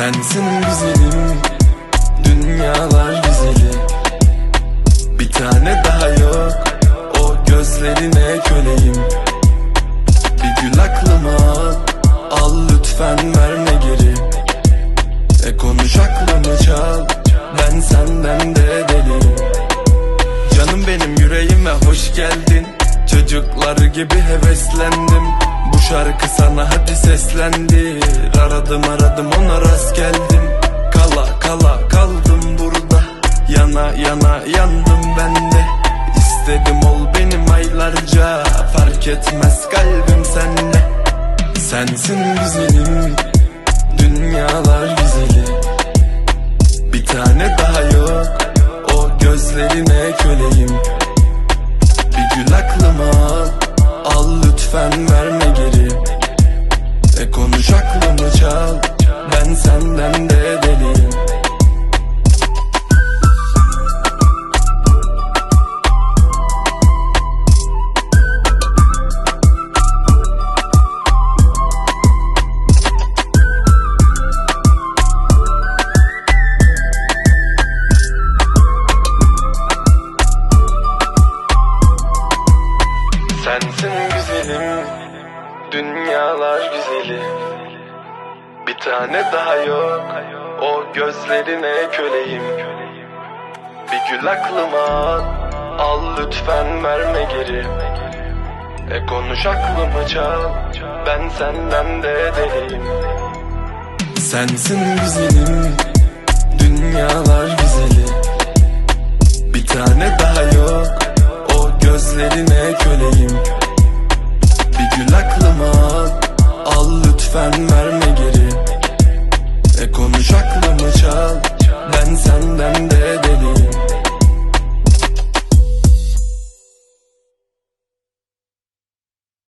Sensin güzelim Dünyalar güzeli. Bir tane daha yok O gözlerine köleyim. Bir gül aklıma al lütfen verme geri. E konuş aklımı çal Ben senden de deliyim. Canım benim yüreğime hoş geldin Çocuklar gibi heveslendim. Bu şarkı sana hadi seslendir Aradım aradım ona rast geldim. Kala kala kaldım burada. Yana yana yandım ben de. İstedim ol benim aylarca. Fark etmez kalbim sende. Sensin güzelim. Dünyalar güzeli. Bir tane daha yok. O gözlerine köleyim lütfen verme geri. E konuş aklımı çal Ben senden de deliyim. Sensin güzelim Dünyalar güzeli. Bir tane daha yok. O gözlerine köleyim. Bir gül aklıma Al lütfen verme geri. E konuş aklımı çal. Ben senden de deliyim. Sensin güzelim lütfen verme geri. E konuş aklımı çal. Ben senden de, de